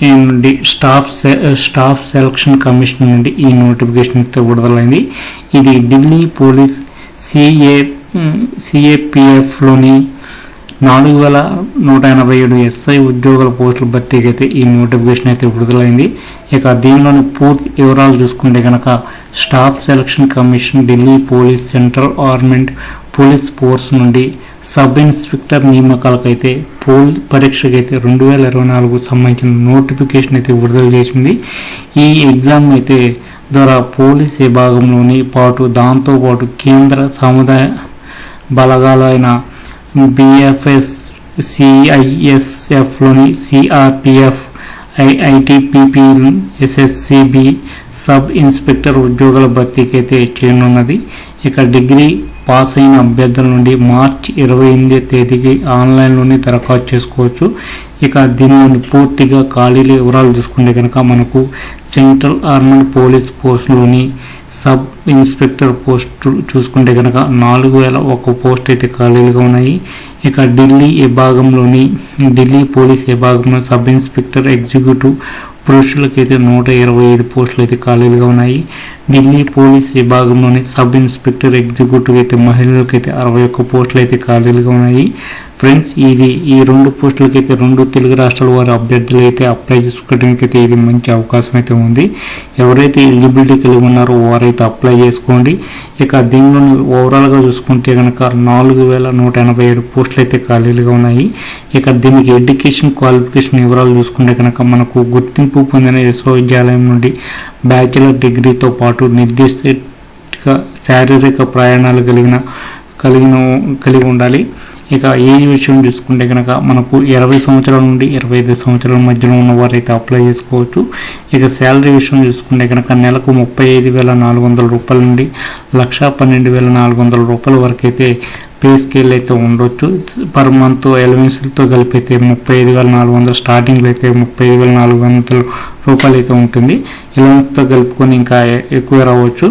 నుండి స్టాఫ్ సె- staff selection commission నుండి ఈ నోటిఫికేషన్ అయితే విడుదలైంది. ఇది ఢిల్లీ పోలీస్ సిఏ సిఏపిఎఫ్లోని నాలుగు వేల నూట ఎనభై ఏడు ఎస్ఐ ఉద్యోగుల పోస్టుల భర్తీకి అయితే ఈ నోటిఫికేషన్ అయితే విడుదలైంది. ఇక దీనిలోని పూర్తి వివరాలు చూసుకుంటే కనుక staff selection commission Delhi police central armed police force నుండి సబ్ ఇన్స్పెక్టర్ నియామకాలకైతే పోల్ పరీక్షకైతే రెండు వేల ఇరవై నాలుగు సంబంధించిన నోటిఫికేషన్ అయితే విడుదల చేసింది. ఈ ఎగ్జామ్ అయితే ద్వారా పోలీస్ విభాగంలోని పాటు దాంతో పాటు కేంద్ర సముదాయ బలగాలైన BFS సిఐఎస్ఎఫ్లోని CRPF IITPP SSCB sub inspector ఉద్యోగుల భర్తీకి అయితే చేయనున్నది. ఇక డిగ్రీ పాస్ అయిన అభ్యర్థుల నుండి మార్చి ఇరవై ఎనిమిది తేదీకి ఆన్లైన్లోనే దరఖాస్తు చేసుకోవచ్చు. ఇక దీనిలోని పూర్తిగా ఖాళీల వివరాలు చూసుకుంటే కనుక మనకు సెంట్రల్ ఆర్మడ్ పోలీస్ పోస్టులోని సబ్ ఇన్స్పెక్టర్ పోస్టు చూసుకుంటే కనుక నాలుగు వేల ఒక పోస్ట్ అయితే ఖాళీలుగా ఉన్నాయి. ఇక ఢిల్లీ విభాగంలోని ఢిల్లీ పోలీస్ విభాగంలో సబ్ ఇన్స్పెక్టర్ ఎగ్జిక్యూటివ్ పురుషులకైతే నూట ఇరవై ఐదు పోస్టులు అయితే ఖాళీలుగా ఉన్నాయి. ఢిల్లీ పోలీస్ విభాగంలోని సబ్ ఇన్స్పెక్టర్ ఎగ్జిక్యూటివ్ అయితే మహిళలకైతే అరవై ఒక్క పోస్టులు అయితే ఖాళీలుగా ఉన్నాయి. ఫ్రెండ్స్ ఇది ఈ రెండు పోస్టులకి అయితే రెండు తెలుగు రాష్ట్రాల వారి అభ్యర్థులు అయితే అప్లై చేసుకోవడానికి అయితే ఇది మంచి అవకాశం అయితే ఉంది. ఎవరైతే ఎలిజిబిలిటీ కలిగి ఉన్నారో వారైతే అప్లై చేసుకోండి. ఇక దీనిలో ఓవరాల్గా చూసుకుంటే కనుక నాలుగు వేల నూట ఎనభై ఏడు పోస్టులు అయితే ఖాళీలుగా ఉన్నాయి. ఇక దీనికి ఎడ్యుకేషన్ క్వాలిఫికేషన్ వివరాలు చూసుకుంటే కనుక మనకు గుర్తింపు పొందిన విశ్వవిద్యాలయం నుండి బ్యాచిలర్ డిగ్రీతో పాటు నిర్దిష్ట శారీరక ప్రయాణాలు కలిగిన కలిగిన కలిగి ఉండాలి. ఇక ఏజ్ విషయం చూసుకుంటే కనుక మనకు ఇరవై సంవత్సరాల నుండి ఇరవై ఐదు సంవత్సరాల మధ్యలో ఉన్న వారైతే అప్లై చేసుకోవచ్చు. ఇక శాలరీ విషయం చూసుకుంటే కనుక నెలకు ముప్పై ఐదు వేల నాలుగు వందల రూపాయల నుండి లక్ష పన్నెండు వేల నాలుగు వందల రూపాయల వరకు అయితే పే స్కేల్ అయితే ఉండొచ్చు. పర్ మంత్ ఎలవెన్స్లతో కలిపి అయితే ముప్పై ఐదు వేల నాలుగు వందలు స్టార్టింగ్లో అయితే ముప్పై ఐదు వేల నాలుగు వందల రూపాయలు అయితే ఉంటుంది. ఎలవెన్స్తో కలుపుకొని ఇంకా ఎక్కువ రావచ్చు.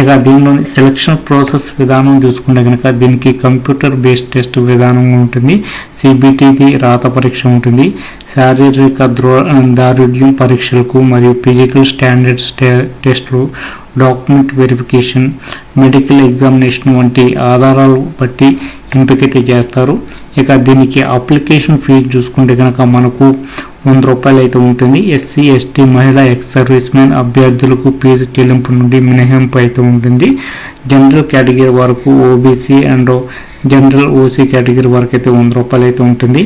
ఇక దీనిలోని సెలక్షన్ ప్రాసెస్ విధానం చూసుకుంటే కనుక దీనికి కంప్యూటర్ బేస్డ్ టెస్ట్ విధానం ఉంటుంది. సిబిటిది రాత పరీక్ష ఉంటుంది. శారీరక ద్రో దారుఢ్యం పరీక్షలకు మరియు ఫిజికల్ స్టాండర్డ్స్ టెస్టులు డాక్యుమెంట్ వెరిఫికేషన్ మెడికల్ ఎగ్జామినేషన్ వంటి ఆధారాలు బట్టి ఎంపికైతే చేస్తారు. ఇక దీనికి అప్లికేషన్ ఫీజు చూసుకుంటే కనుక మనకు వంద రూపాయలు అయితే ఉంటుంది. ఎస్సీ ఎస్టీ మహిళా ఎక్స్ సర్వీస్ మ్యాన్ అభ్యర్థులకు ఫీజు చెల్లింపు నుండి మినహాయింపు అయితే ఉంటుంది. జనరల్ కేటగిరీ వరకు OBC and general OC category వరకు అయితే వంద రూపాయలు అయితే ఉంటుంది.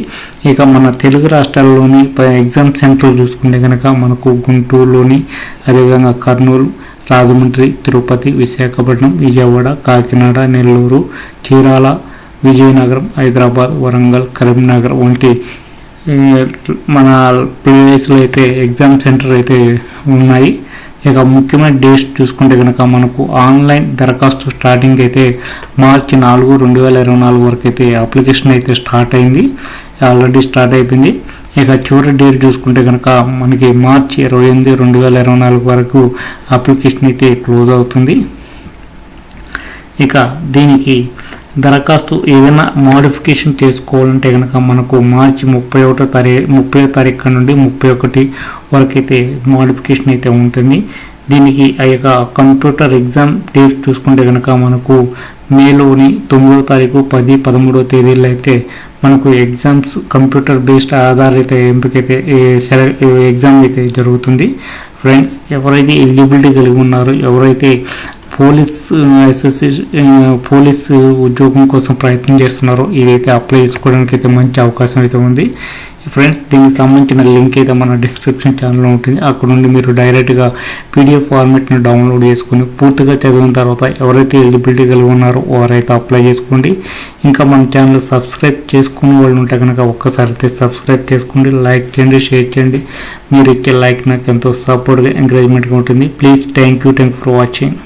ఇక మన తెలుగు రాష్ట్రాల్లోని ఎగ్జామ్ సెంటర్ చూసుకుంటే కనుక మనకు గుంటూరులోని అదేవిధంగా కర్నూలు రాజమండ్రి తిరుపతి విశాఖపట్నం విజయవాడ కాకినాడ నెల్లూరు చీరాల విజయనగరం హైదరాబాద్ వరంగల్ కరీంనగర్ వంటి మన ప్లేస్లో అయితే ఎగ్జామ్ సెంటర్ అయితే ఉన్నాయి. ఇక ముఖ్యమైన డేట్స్ చూసుకుంటే కనుక మనకు ఆన్లైన్ దరఖాస్తు స్టార్టింగ్ అయితే మార్చి నాలుగు రెండు వేల ఇరవై నాలుగు వరకు అయితే అప్లికేషన్ అయితే స్టార్ట్ అయింది. ఆల్రెడీ స్టార్ట్ అయిపోయింది. ఇక చివరి డేట్ చూసుకుంటే కనుక మనకి మార్చి ఇరవై ఎనిమిది రెండు వేల ఇరవై నాలుగు వరకు అప్లికేషన్ అయితే క్లోజ్ అవుతుంది. ఇక దీనికి దరఖాస్తు ఏదైనా మోడిఫికేషన్ చేసుకోవాలంటే కనుక మనకు మార్చి ముప్పై ఒకటో తారీఖు ముప్పై తారీఖు నుండి ముప్పై ఒకటి వరకు అయితే మోడిఫికేషన్ అయితే ఉంటుంది. దీనికి ఆ యొక్క కంప్యూటర్ ఎగ్జామ్ డేట్ చూసుకుంటే కనుక మనకు మేలోని తొమ్మిదో తారీఖు పది పదమూడో తేదీల్లో అయితే మనకు ఎగ్జామ్స్ కంప్యూటర్ బేస్డ్ ఆధారిత ఎంపిక అయితే ఎగ్జామ్ అయితే జరుగుతుంది ఫ్రెండ్స్ ఎవరైతే ఎలిజిబిలిటీ కలిగి ఉన్నారో ఎవరైతే పోలీస్ ఎస్ఎస్సి పోలీస్ ఉద్యోగం కోసం ప్రయత్నం చేస్తున్నారో ఇదైతే అప్లై చేసుకోవడానికి అయితే మంచి అవకాశం అయితే ఉంది. ఫ్రెండ్స్ దీనికి సంబంధించిన లింక్ అయితే మన డిస్క్రిప్షన్ ఛానల్లో ఉంటుంది. అక్కడ నుండి మీరు డైరెక్ట్గా పీడిఎఫ్ ఫార్మెట్ని డౌన్లోడ్ చేసుకుని పూర్తిగా చదివిన తర్వాత ఎవరైతే ఎలిజిబిలిటీ కలిగి ఉన్నారో వారైతే అప్లై చేసుకోండి. ఇంకా మన ఛానల్ సబ్స్క్రైబ్ చేసుకుని వాళ్ళు ఉంటే కనుక ఒక్కసారి అయితే సబ్స్క్రైబ్ చేసుకోండి లైక్ చేయండి షేర్ చేయండి. మీరు ఇచ్చే లైక్ నాకు ఎంతో సపోర్ట్గా ఎంకరేజ్మెంట్గా ఉంటుంది. Please thank you thank for watching